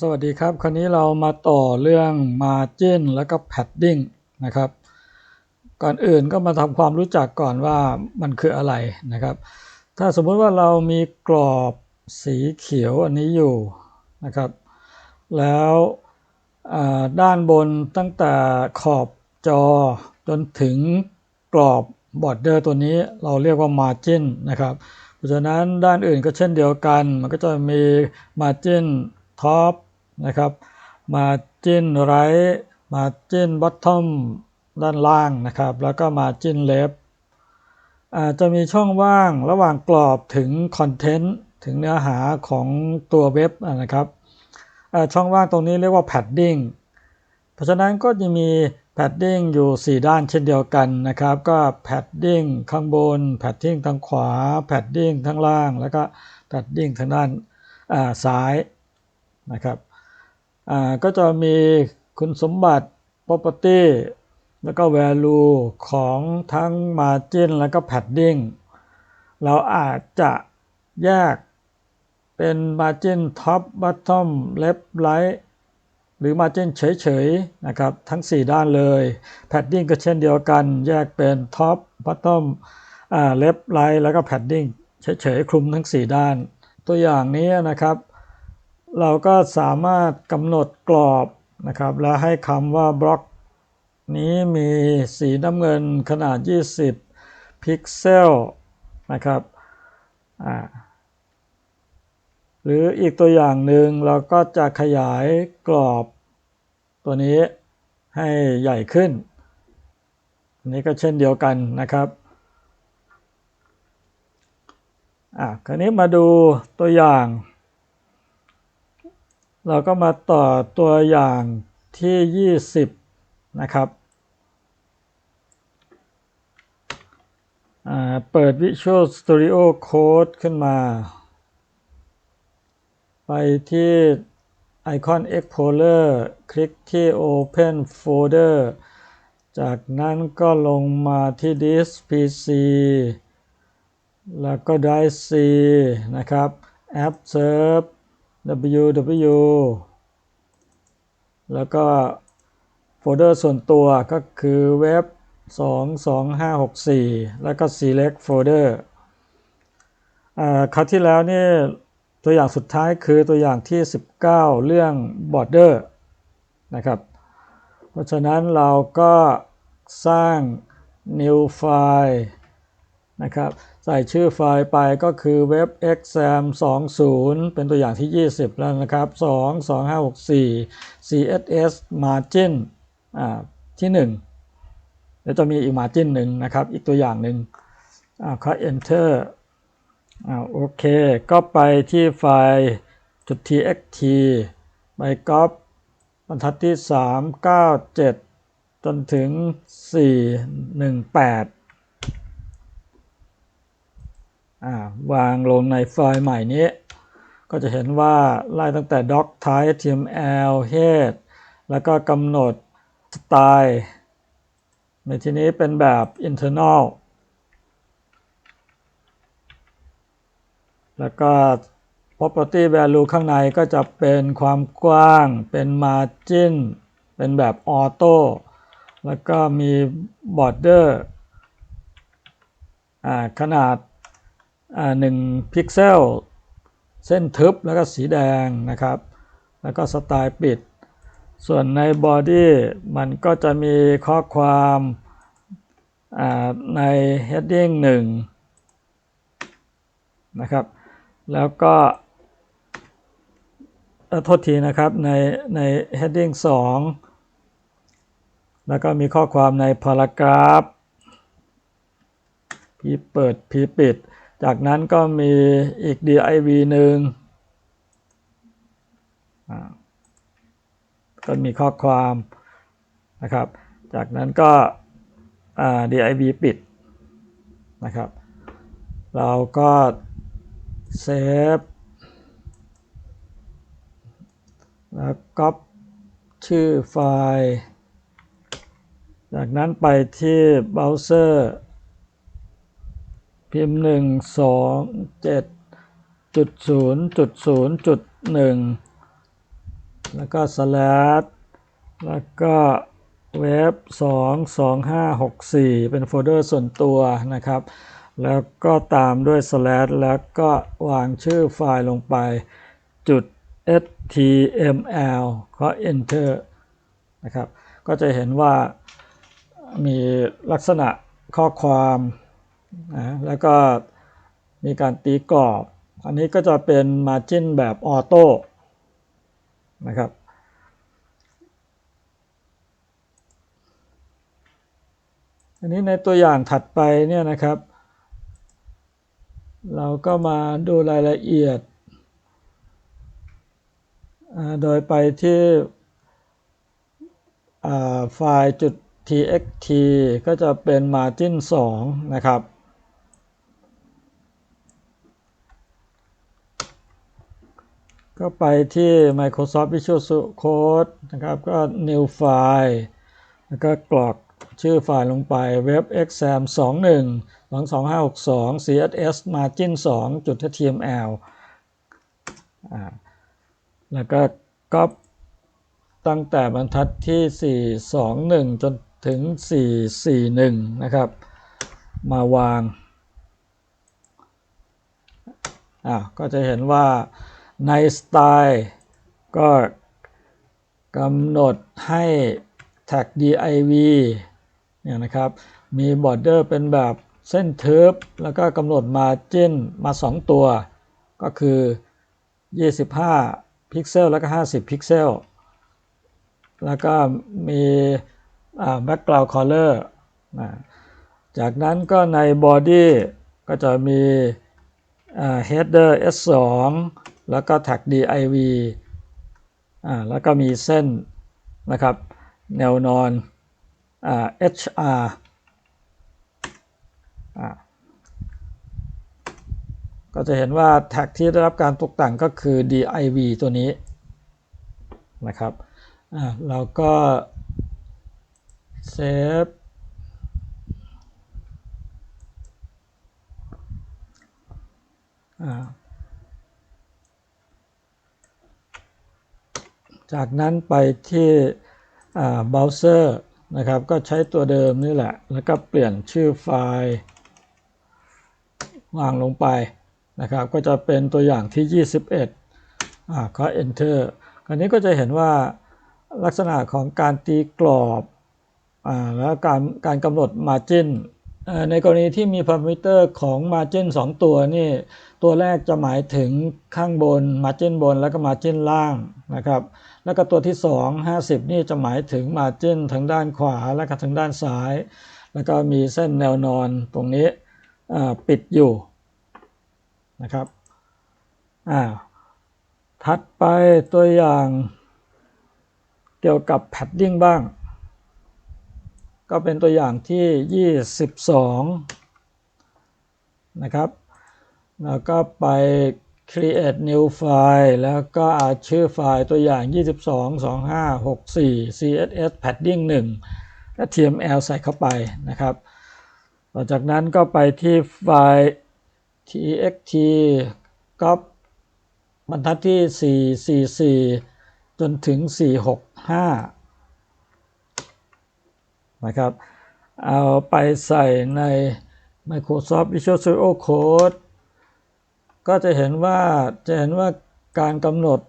สวัสดีครับ คราวนี้เรามาต่อเรื่อง Margin แล้วก็ Padding นะครับ ก่อนอื่นก็มาทำความรู้จักก่อนว่ามันคืออะไรนะครับ ถ้าสมมติว่าเรามีกรอบสีเขียวอันนี้อยู่นะครับ แล้วด้านบนตั้งแต่ขอบจอจนถึงกรอบบอร์เดอร์ตัวนี้เราเรียกว่า Margin นะครับ เพราะฉะนั้นด้านอื่นก็เช่นเดียวกัน มันก็จะมี Margin ท็อป นะครับมาจิ้นไรมาจิ้นบอททอมด้านล่างนะครับ แล้วก็มาจิ้นเลฟอาจจะมีช่องว่างระหว่างกรอบถึงคอนเทนต์ถึงเนื้อหาของตัวเว็บนะครับช่องว่างตรงนี้เรียกว่าแพดดิ้งเพราะฉะนั้นก็จะมีแพดดิ้งอยู่ 4 ด้านเช่นเดียวกันนะครับ ก็แพดดิ้งข้างบนแพดดิ้งทางขวาแพดดิ้งทางล่าง แล้วก็แพดดิ้งทางด้านซ้ายนะครับ ก็จะมีคุณสมบัติ property แล้วก็ value ของทั้ง margin แล้วก็ padding เราอาจจะแยกเป็น margin top bottom left right หรือ margin เฉยๆนะครับทั้ง 4 ด้านเลย padding ก็เช่นเดียวกัน แยกเป็น top bottom left right แล้วก็ padding เฉยๆคลุมทั้ง 4 ด้าน ตัวอย่างนี้นะครับ เราก็สามารถกำหนดกรอบนะครับ แล้วให้คำว่าบล็อก นี้มีสีน้ำเงินขนาด 20 พิกเซลนะครับหรืออีกตัวอย่างหนึ่งเราก็จะขยายกรอบตัวนี้ให้ใหญ่ขึ้น อันนี้ก็เช่นเดียวกันนะครับอะคราวนี้มาดูตัวอย่าง เราก็มาต่อตัวอย่างที่ 20 นะครับเปิด Visual Studio Code ขึ้นมา ไปที่ไอคอน Explorer คลิกที่ Open Folder จากนั้นก็ลงมาที่ Disk PC แล้วก็ Drive C นะครับ App Serve ww แล้วก็โฟลเดอร์ส่วนตัวก็คือเว็บ 22564 แล้วก็ select folder คราวที่แล้วนี่ตัวอย่างสุดท้ายคือตัวอย่างที่ 19 เรื่อง border นะครับ เพราะฉะนั้นเราก็สร้าง new file นะครับ ใส่ชื่อไฟล์ไปก็คือเว็บ exam 20 เป็นตัวอย่างที่ 20 แล้วนะครับ 2 2 5 6 4 css margin อ่าที่ 1 แล้วจะมีอีก margin หนึ่งนะครับ อีกตัวอย่างหนึ่งอ่าก็ enter อ่าโอเค ก็ไปที่ไฟล์ .txt ไปก๊อปบรรทัดที่ 397 จนถึง 418 วางลงในไฟล์ใหม่นี้ ก็จะเห็นว่าไล่ตั้งแต่ doc type html head แล้วก็กำหนดสไตล์ในที่นี้เป็นแบบ internal แล้วก็ property value ข้างในก็จะเป็นความกว้าง เป็น margin เป็นแบบ auto แล้วก็มี border ขนาด หนึ่งพิกเซลเส้นทึบแล้วก็สีแดงนะครับ แล้วก็สไตล์ปิด ส่วนในบอดี้มันก็จะมีข้อความใน heading 1นะครับ แล้วก็โทษทีนะครับในใน heading 2 แล้วก็มีข้อความใน paragraph พีเปิดพีปิด จากนั้นก็มีอีก div หนึ่งก็มีข้อความนะครับ จากนั้นก็ div ปิดนะครับ เราก็เซฟแล้วก็ชื่อไฟล์ จากนั้นไปที่เบราว์เซอร์ พิมพ์หนึ่งสองเจ็ดจุดศูนย์จุดศูนย์จุดหนึ่งแล้วก็ slash แล้วก็เว็บ22564 เป็นโฟลเดอร์ส่วนตัวนะครับ แล้วก็ตามด้วย slash แล้วก็วางชื่อไฟล์ลงไปจุด html ก็ enter นะครับ ก็จะเห็นว่ามีลักษณะข้อความ นะแล้วก็มีการตีกรอบ อันนี้ก็จะเป็น margin แบบออโต้นะครับอันนี้ในตัวอย่างถัดไปเนี่ยนะครับ เราก็มาดูรายละเอียด โดยไปที่ไฟล์จุด txt ก็จะเป็น margin 2 นะครับ ก็ไปที่ Microsoft Visual Code นะครับ ก็ new file แล้วก็กรอกชื่อไฟล์ลงไป web exam 21 22562 css margin 2 html แล้วก็ก๊อปตั้งแต่บรรทัดที่ 421 จนถึง 441 นะครับ มาวาง อ่าก็จะเห็นว่า ในสไตล์ก็กำหนดให้ tag div เนี่ยนะครับ มีบอร์เดอร์เป็นแบบเส้นเทิบแล้วก็กำหนด margin มา 2 ตัว ก็คือ 25 พิกเซล แล้วก็ 50 พิกเซล แล้วก็มี background color จากนั้นก็ใน body ก็จะมี header s2 แล้วก็ tag div แล้วก็มีเส้นนะครับ แนวนอน HR ก็จะเห็นว่าแท็กที่ได้รับการตกแต่งก็คือ div ตัวนี้นะครับเราก็เซฟ จากนั้นไปที่เบราว์เซอร์นะครับ ก็ใช้ตัวเดิมนี่แหละ แล้วก็เปลี่ยนชื่อไฟล์ วางลงไปนะครับ ก็จะเป็นตัวอย่างที่ 21อ่าก็ enter คราวนี้ก็จะเห็นว่าลักษณะของการตีกรอบอ่าแล้วการการกำหนด margin ในกรณีที่มีพารามิเตอร์ของ margin 2 ตัวนี่ตัวแรกจะหมายถึงข้างบน margin บนแล้วก็ margin ล่างนะครับแล้วก็ตัวที่ 2 50 นี่จะหมายถึง margin ทางด้านขวาและก็ทางด้านซ้าย แล้วก็มีเส้นแนวนอนตรงนี้ปิดอยู่นะครับอ่าถัดไปตัวอย่างเกี่ยวกับ padding บ้าง ก็เป็นตัวอย่างที่ 22 นะครับ แล้วก็ไป create new file แล้วก็อาชื่อไฟล์ตัวอย่าง 222564 css padding 1 html ใส่เข้าไปนะครับ ต่อจากนั้นก็ไปที่ไฟล์ txt ก๊อปบรรทัดที่ 444 จนถึง 465 นะครับ เอาไปใส่ใน Microsoft Visual Studio Code ก็จะเห็นว่าจะเห็นว่าการกำหนด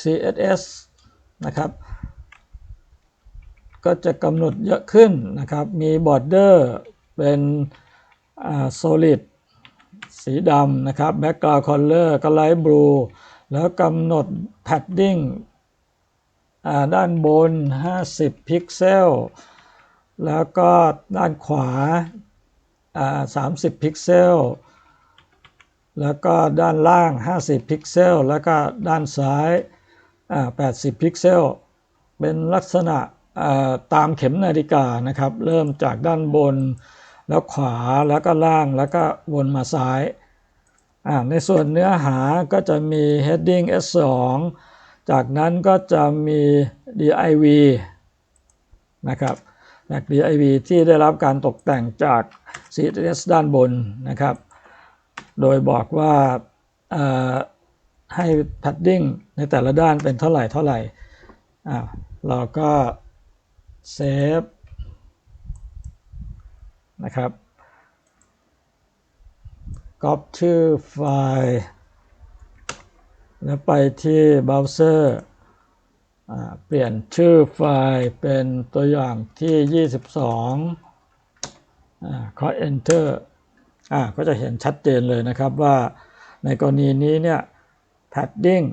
CSS นะครับ ก็จะกำหนดเยอะขึ้นนะครับ มีบอร์เดอร์เป็น solid สีดำนะครับ background color ก็ light blue แล้วกำหนด padding ด้านบน 50 พิกเซล แล้วก็ด้านขวา 30 พิกเซล แล้วก็ด้านล่าง 50 พิกเซล แล้วก็ด้านซ้าย 80 พิกเซล เป็นลักษณะตามเข็มนาฬิกานะครับ เริ่มจากด้านบน แล้วขวา แล้วก็ล่าง แล้วก็วนมาซ้าย ในส่วนเนื้อหาก็จะมี heading S2 จากนั้นก็จะมี div นะครับจาก div ที่ได้รับการตกแต่งจาก CSS ด้านบนนะครับ โดยบอกว่าให้ padding ในแต่ละด้านเป็นเท่าไหร่เท่าไหร่เราก็เซฟนะครับก๊อปชื่อไฟล์ แล้วไปที่เบราว์เซอร์เปลี่ยนชื่อไฟล์เป็นตัวอย่างที่ 22อ่าขอ enter อ่าก็จะเห็นชัดเจนเลยนะครับว่าในกรณีนี้เนี่ย padding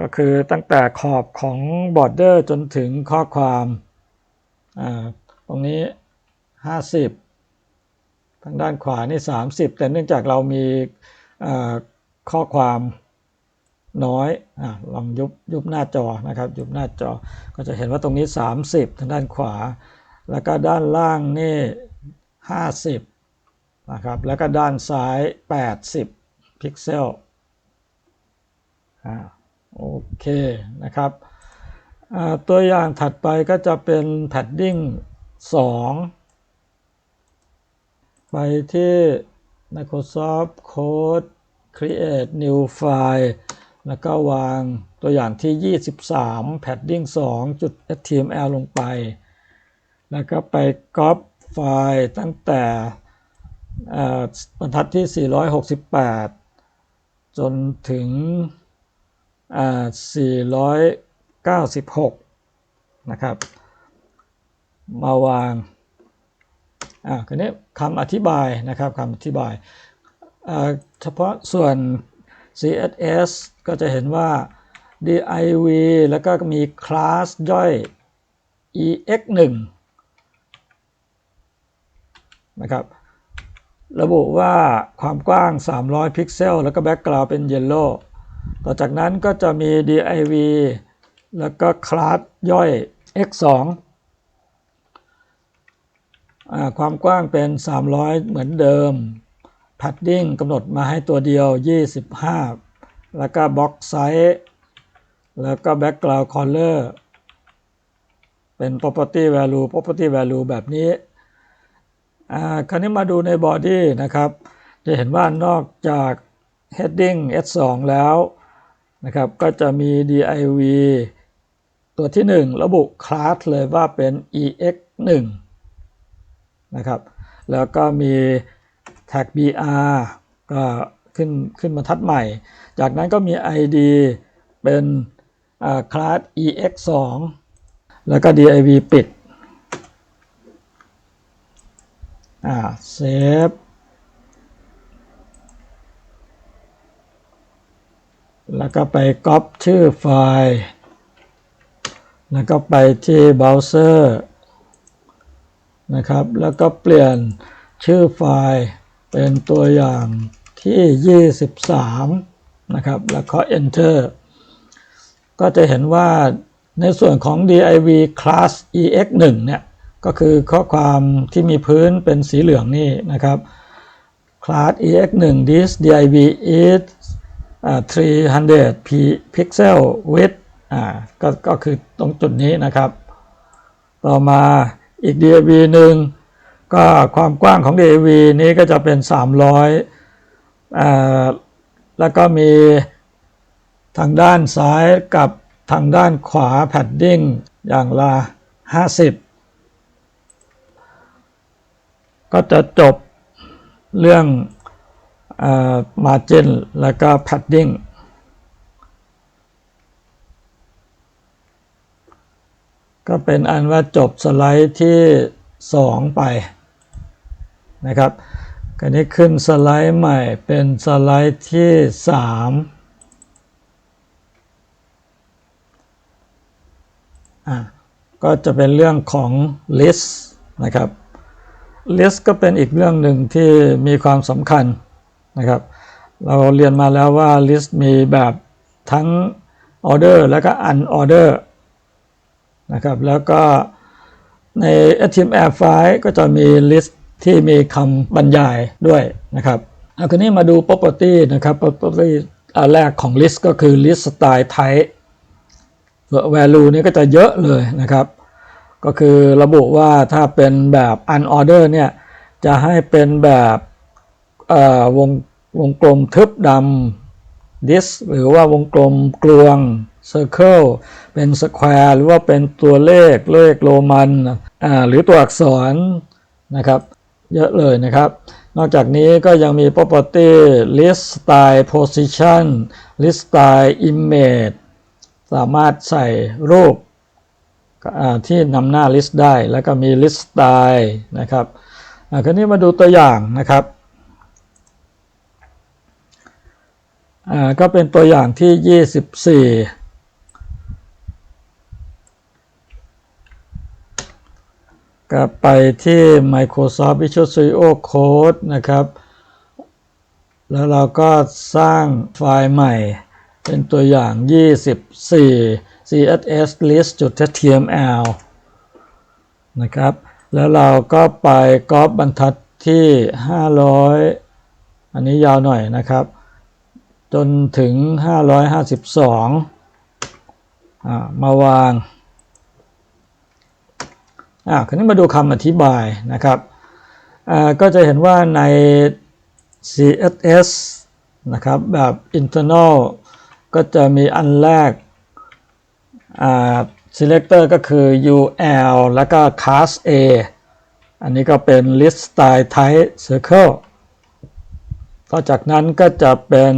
ก็คือตั้งแต่ขอบของ border จนถึงข้อความตรงนี้ 50 ทางด้านขวานี่ 30 แต่เนื่องจากเรามีข้อความ น้อยอ่าลองยุบยุบหน้าจอนะครับ ยุบหน้าจอก็จะเห็นว่าตรงนี้ 30 ทางด้านขวา แล้วก็ด้านล่างนี่ 50นะครับแล้วก็ด้านซ้าย 80 พิกเซลอ่าโอเคนะครับอ่าตัวอย่างถัดไปก็จะเป็น padding 2ไปที่ Microsoft Code create new file แล้วก็วางตัวอย่างที่ 23 padding 2จุด html ลงไป แล้วก็ไปก๊อปไฟล์ตั้งแต่บรรทัดที่ 468 จนถึงอ่า496 นะครับ มาวางอ่าคราวนี้คำอธิบายนะครับคำอธิบายอ่าเฉพาะส่วน CSS ก็จะเห็นว่า div แล้วก็มีคลาสย่อย ex1 นะครับ ระบุว่าความกว้าง 300 พิกเซล แล้วก็แบ็กกราวด์เป็นเยลโล่ต่อจากนั้นก็จะมี div แล้วก็คลาสย่อย x2 ความกว้างเป็น 300 เหมือนเดิม padding กำหนดมาให้ตัวเดียว 25 แล้วก็ box size แล้วก็ background color เป็น property value property value แบบนี้ อ่า คราวนี้มาดูใน body นะครับ จะเห็นว่านอกจาก heading s2 แล้วนะครับ ก็จะมี div ตัวที่ 1 ระบุคลาสเลยว่าเป็น ex1 นะครับ แล้วก็มี tag br ก็ขึ้นขึ้นบรรทัดใหม่ จากนั้นก็มี id เป็นคลาส ex2 แล้วก็ div ปิดอ่าเซฟแล้วก็ไปก๊อปชื่อไฟล์ แล้วก็ไปที่เบราว์เซอร์นะครับ แล้วก็เปลี่ยนชื่อไฟล์ เป็นตัวอย่างที่ 23 นะครับ แล้วก็ enter ก็จะเห็นว่าในส่วนของ div class ex1 เนี่ยก็คือข้อความที่มีพื้นเป็นสีเหลืองนี่นะครับ class ex1 this div is อ่า300 p pixel width อ่าก็ก็คือตรงจุดนี้นะครับ ต่อมาอีก div หนึ่ง ก็ความกว้างของ div นี้ก็จะเป็น 300อ่าแล้วก็มีทางด้านซ้ายกับทางด้านขวา padding อย่างละ 50 ก็จะจบเรื่องอ่า margin แล้วก็ padding ก็เป็นอันว่าจบสไลด์ที่ 2 ไป นะครับคราวนี้ขึ้นสไลด์ใหม่เป็นสไลด์ที่ 3 อะก็จะเป็นเรื่องของ list นะครับ list ก็เป็นอีกเรื่องหนึ่งที่มีความสำคัญนะครับ เราเรียนมาแล้วว่า list มีแบบทั้ง order แล้วก็ unorder นะครับ แล้วก็ใน HTML ไฟล์ก็จะมี list ที่มีคำบรรยายด้วยนะครับเอาคราวนี้มาดู property นะครับ property อันแรกของ list ก็คือ list style type value นี่ก็จะเยอะเลยนะครับ ก็คือระบุว่าถ้าเป็นแบบ unorder เนี่ยจะให้เป็นแบบวงวงกลมทึบด this หรือว่าวงกลมกลวง circle เป็น square หรือว่าเป็นตัวเลขเลขโรมันหรือตัวอักษรนะครับ เยอะเลยนะครับ นอกจากนี้ก็ยังมี property list style position list style image สามารถใส่รูปที่นำหน้า list ได้ แล้วก็มี list style นะครับคราวนี้มาดูตัวอย่างนะครับก็เป็นตัวอย่างที่ 24 ก็ไปที่ Microsoft Visual Studio Code นะครับ แล้วเราก็สร้างไฟล์ใหม่ เป็นตัวอย่าง 24 css list.html นะครับ แล้วเราก็ไปก๊อปบรรทัดที่ 500 อันนี้ยาวหน่อยนะครับ จนถึง 552อ่ามาวาง อ่าคราวนี้มาดูคำอธิบายนะครับอ่าก็จะเห็นว่าใน CSS นะครับแบบ internal ก็จะมีอันแรกอ่า selector ก็คือ UL แล้วก็ class A อันนี้ก็เป็น list style type circle ต่อจากนั้นก็จะเป็น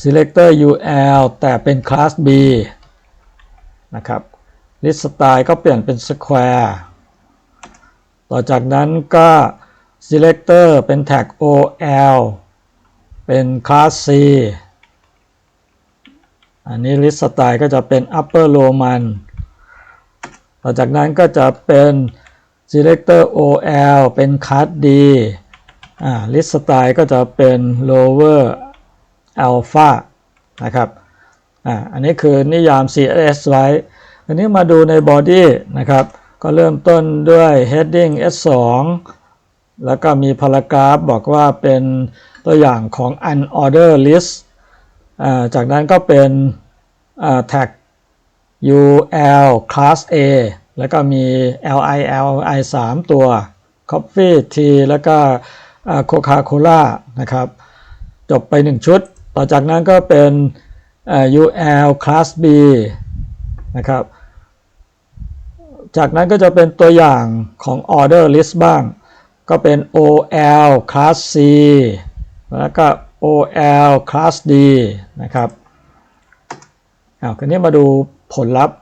selector UL แต่เป็น class B นะครับ list style ก็เปลี่ยนเป็น square ต่อจากนั้นก็ selector เป็นแท็ก ol เป็น class c อันนี้ list style ก็จะเป็น upper roman ต่อจากนั้นก็จะเป็น selector ol เป็น class d อ่า list style ก็จะเป็น lower alpha นะครับอ่าอันนี้คือนิยาม css ไว้อันนี้มาดูใน body นะครับ ก็เริ่มต้นด้วย heading S2 แล้วก็มี paragraph บอกว่าเป็นตัวอย่างของ unorder list จากนั้นก็เป็น tag UL class A แล้วก็มี LI LI 3 ตัว Coffee tea แล้วก็ Coca Cola นะครับ จบไป 1 ชุด ต่อจากนั้นก็เป็น UL class B นะครับ จากนั้นก็จะเป็นตัวอย่างของ order list บ้าง ก็เป็น OL class C แล้วก็ OL class D นะครับอ้าคราวนี้มาดูผลลัพธ์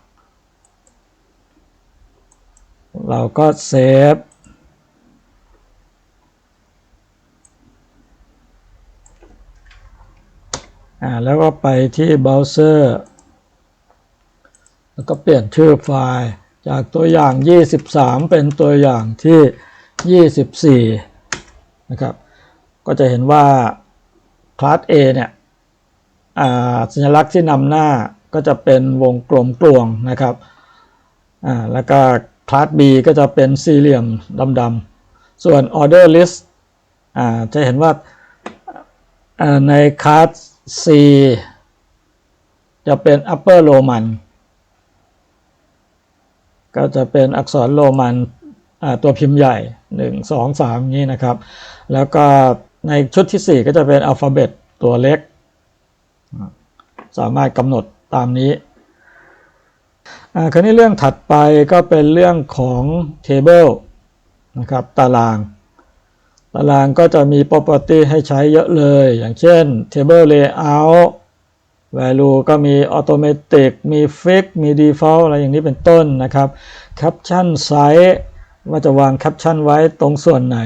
เราก็เซฟอ่าแล้วก็ไปที่เบราว์เซอร์ แล้วก็เปลี่ยนชื่อไฟล์ จากตัวอย่าง 23 เป็นตัวอย่างที่ 24 นะครับ ก็จะเห็นว่า คลาส A เนี่ยสัญลักษณ์ที่นำหน้าก็จะเป็นวงกลมกลวงนะครับแล้วก็คลาส B ก็จะเป็นสี่เหลี่ยมดำๆ ส่วน order list จะเห็นว่าในคลาส C จะเป็น upper roman ก็จะเป็นอักษรโรมันตัวพิมพ์ใหญ่ 1 2 3นี้นะครับ แล้วก็ในชุดที่ 4 ก็จะเป็นอัลฟาเบตตัวเล็ก สามารถกำหนดตามนี้คราวนี้เรื่องถัดไปก็เป็นเรื่องของ table นะครับตาราง ตารางก็จะมี property ให้ใช้เยอะเลย อย่างเช่น table layout value ก็มี automatic มี fix มี default อะไรอย่างนี้เป็นต้นนะครับ caption size ว่าจะวาง caption ไว้ตรงส่วนไหน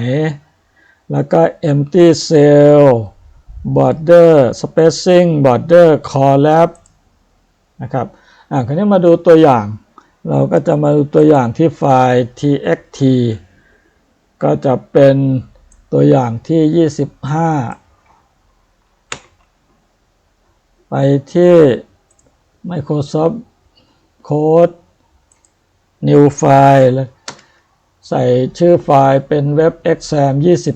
แล้วก็ empty cell border spacing border collab นะครับ อ่าคราวนี้มาดูตัวอย่าง เราก็จะมาดูตัวอย่างที่ไฟล์ txt ก็จะเป็นตัวอย่างที่ 25 ไปที่ Microsoft Code New File ใส่ชื่อไฟล์เป็น Web Exam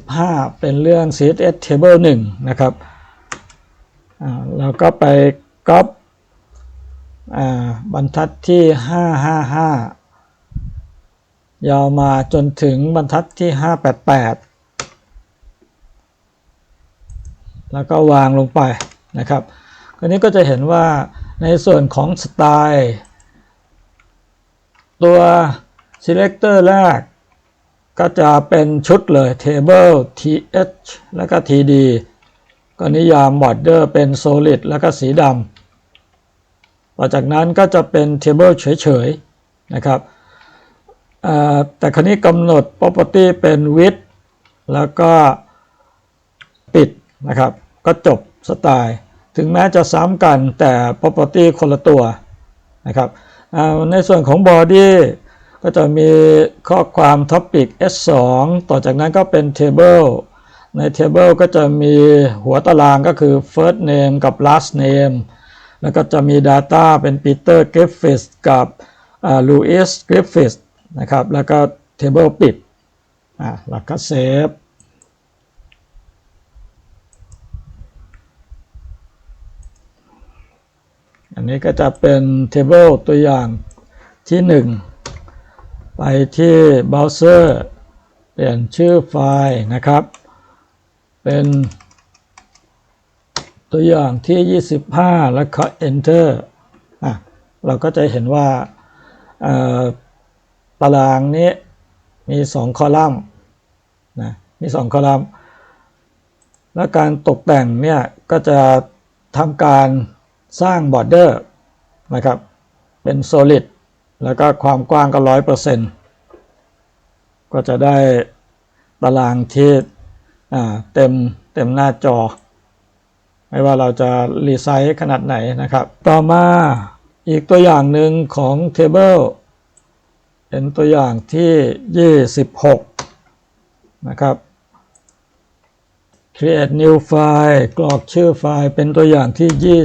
25 เป็นเรื่อง CSS Table 1 นะครับแล้วก็ไปก๊อปบรรทัดที่ 555 ยาวมาจนถึงบรรทัดที่ 588 แล้วก็วางลงไปนะครับ อันนี้ก็จะเห็นว่าในส่วนของสไตล์ตัว selector แรกก็จะเป็นชุดเลย table th แล้วก็ td ก็นิยาม border เป็น solid แล้วก็สีดำต่อจากนั้นก็จะเป็น table เฉยๆ นะครับ แต่ครนี้กำหนด property เป็น width แล้วก็ปิดนะครับ ก็จบสไตล์ ถึงแม้จะซ้ำกันแต่ property คนละตัวนะครับในส่วนของ body ก็จะมีข้อความ topic s2 ต่อจากนั้นก็เป็น table ใน table ก็จะมีหัวตารางก็คือ first name กับ last name แล้วก็จะมี data เป็น Peter Griffiths กับ Louis Griffiths นะครับ แล้วก็ table ปิดอ่าแล้วก็ save นนี้ก็จะเป็น table ตัวอย่างที่ 1 ไปที่ browser เปลี่ยนชื่อไฟล์นะครับ เป็นตัวอย่างที่ 25 แล้วก็ enter อะเราก็จะเห็นว่าตารางนี้มี 2 คอลัมน์นะมี 2 คอลัมน์ และการตกแต่งเนี่ยก็จะทำการ สร้างบอร์เดอร์นะครับ เป็น solid แล้วก็ความกว้างก็ร้อยเปอร์เซ็นต์ก็จะได้ตารางที่เต็มเต็มหน้าจอ ไม่ว่าเราจะรีไซส์ขนาดไหนนะครับ ต่อมาอีกตัวอย่างหนึ่งของ Table เป็นตัวอย่างที่ 26 นะครับ create new file กรอกชื่อไฟล์เป็นตัวอย่างที่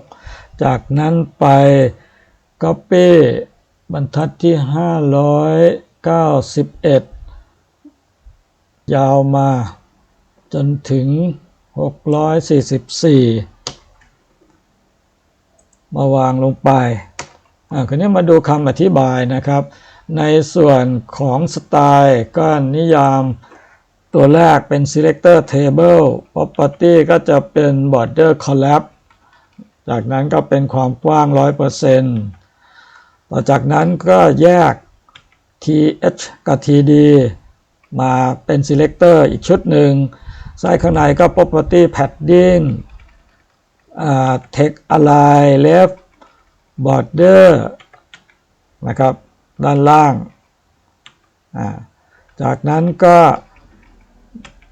26 จากนั้นไป copy บรรทัดที่ 591 ยาวมา จนถึง 644 มาวางลงไป อ่าคราวนี้มาดูคำอธิบายนะครับ ในส่วนของสไตล์ก็นิยาม ตัวแรกเป็น selector table property ก็จะเป็น border collapse จากนั้นก็เป็นความกว้าง 100%ต่อจากนั้นก็แยก th กับ td มาเป็น selector อีกชุดหนึ่งไส้ข้างในก็ property padding text align left border นะครับ ด้านล่าง จากนั้นก็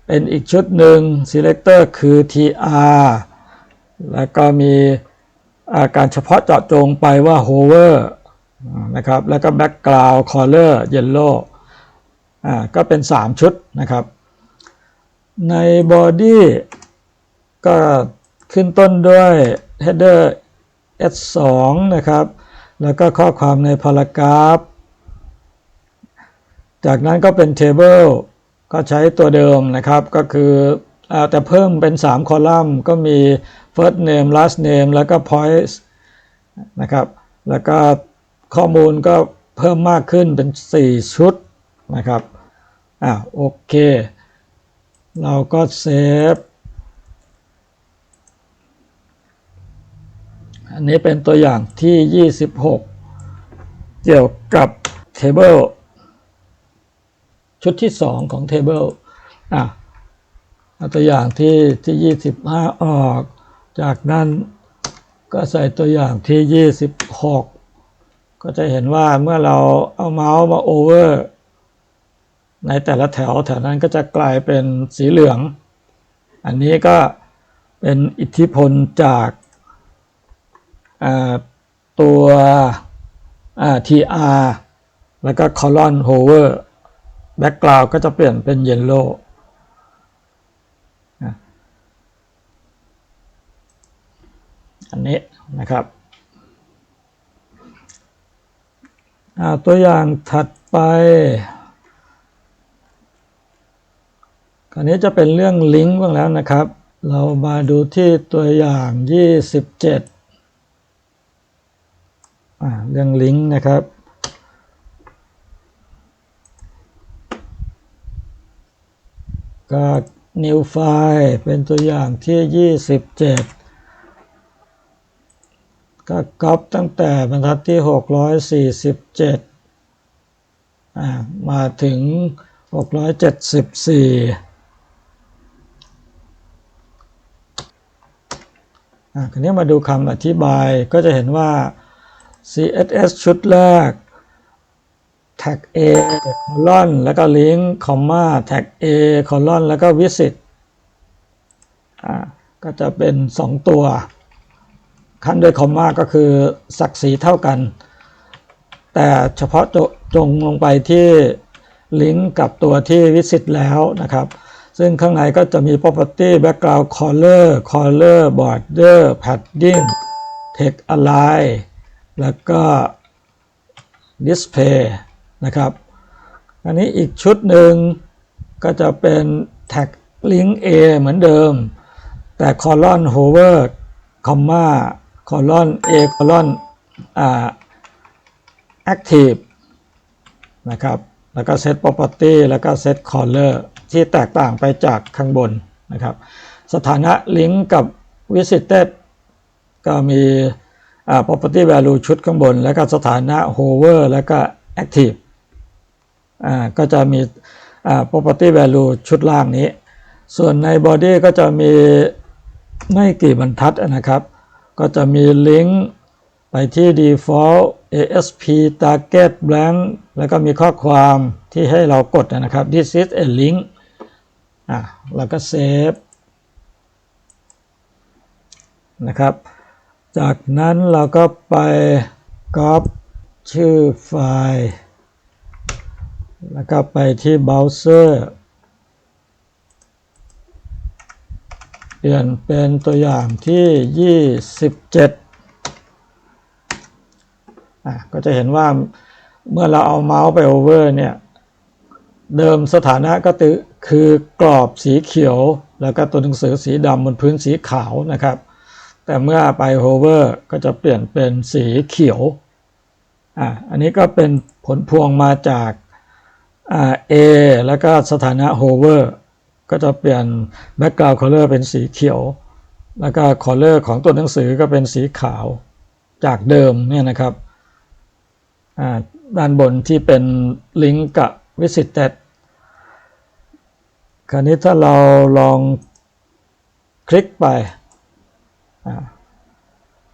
เป็นอีกชุดหนึ่ง selector คือ tr แล้วก็มีอาการเฉพาะเจาะจงไปว่า hover นะครับ แล้วก็ background color yellow อ่า ก็เป็น 3 ชุดนะครับ ใน body ก็ขึ้นต้นด้วย header s2 นะครับ แล้วก็ข้อความใน paragraph จากนั้นก็เป็น table ก็ใช้ตัวเดิมนะครับก็คืออแต่เพิ่มเป็น 3 คอลัมน์ก็มี first name last name แล้วก็ points นะครับ แล้วก็ข้อมูลก็เพิ่มมากขึ้นเป็น 4 ชุดนะครับอ่าโอเค เราก็เซฟ อันนี้เป็นตัวอย่างที่ 26 เกี่ยวกับ table ชุดที่ 2 ของ table อะเอาตัวอย่างที่ที่ 25 ออก จากนั้นก็ใส่ตัวอย่างที่ 26 ก็จะเห็นว่าเมื่อเราเอาเมาส์มาโอเวอร์ในแต่ละแถวแถวนั้นก็จะกลายเป็นสีเหลือง อันนี้ก็เป็นอิทธิพลจากตัว TR แล้วก็ colon hover background ก็จะเปลี่ยนเป็น yellow อันนี้นะครับตัวอย่างถัดไปคราวนี้จะเป็นเรื่องลิงก์บ้างแล้วนะครับ เรามาดูที่ตัวอย่าง 27เรื่องลิงก์นะครับ ก็ new file เป็นตัวอย่างที่ 27 ก็ก๊อปตั้งแต่บรรทัดที่หกร้อยสี่สิบเจ็ดมาถึงหกร้อยเจ็ดสิบสี่คราวนี้มาดูคำอธิบายก็จะเห็นว่า CSS ชุดแรก tag A คอลอนแล้วก็ link คอมมา tag A คอลอนแล้วก็ visit อ่าก็จะเป็น 2 ตัว ขั้นด้วยคอมมาก็คือศักดิ์ศรีเท่ากัน แต่เฉพาะจงลงไปที่ลิงก์กับตัวที่ visit แล้วนะครับ ซึ่งข้างในก็จะมี property background color color border padding text align แล้วก็ display นะครับ อันนี้อีกชุดหนึ่งก็จะเป็น tag link A เหมือนเดิม แต่ colon hover comma colon A colon อ่า active นะครับ แล้วก็ set property แล้วก็ set color ที่แตกต่างไปจากข้างบนนะครับ สถานะ link กับ visited ก็มี property value ชุดข้างบน แล้วก็สถานะ hover แล้วก็ active อ่าก็จะมีอ่า property value ชุดล่างนี้ ส่วนใน body ก็จะมีไม่กี่บรรทัดนะครับ ก็จะมี link ไปที่ default ASP target blank แล้วก็มีข้อความที่ให้เรากดนะครับ this is a link อ่าแล้วก็ save นะครับ จากนั้นเราก็ไปก๊อปชื่อไฟล์ แล้วก็ไปที่เบราว์เซอร์เปลี่ยนเป็นตัวอย่างที่ 27อะก็จะเห็นว่าเมื่อเราเอาเมาส์ไปโอเวอร์เนี่ย เดิมสถานะก็คือกรอบสีเขียว แล้วก็ตัวหนังสือสีดำบนพื้นสีขาวนะครับ แต่เมื่อไปโฮเวอร์ก็จะเปลี่ยนเป็นสีเขียวอ่าอันนี้ก็เป็นผลพวงมาจาก อ่า A แล้วก็สถานะโฮเวอร์ก็จะเปลี่ยน background color เป็นสีเขียว แล้วก็ color ของตัวหนังสือก็เป็นสีขาวจากเดิมเนี่ยนะครับด้านบนที่เป็นลิงก์กับ visited คราวนี้ถ้าเราลองคลิกไป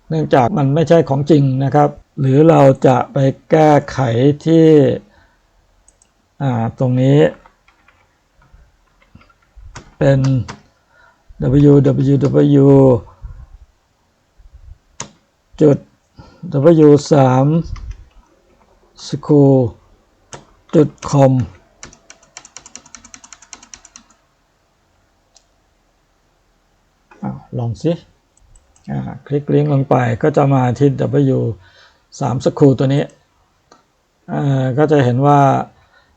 เนื่องจากมันไม่ใช่ของจริงนะครับ หรือเราจะไปแก้ไขที่ ตรงนี้ เป็น www จุด w 3 school จุด com ลองสิคลิกลิงก์ลงไปก็จะมาที่ W 3สกรูตัวนี้ก็จะเห็นว่า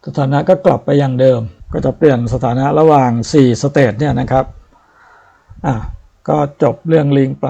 สถานะก็กลับไปอย่างเดิม ก็จะเปลี่ยนสถานะระหว่าง 4 สเตจเนี่ยนะครับ อะ ก็จบเรื่องลิงก์ไป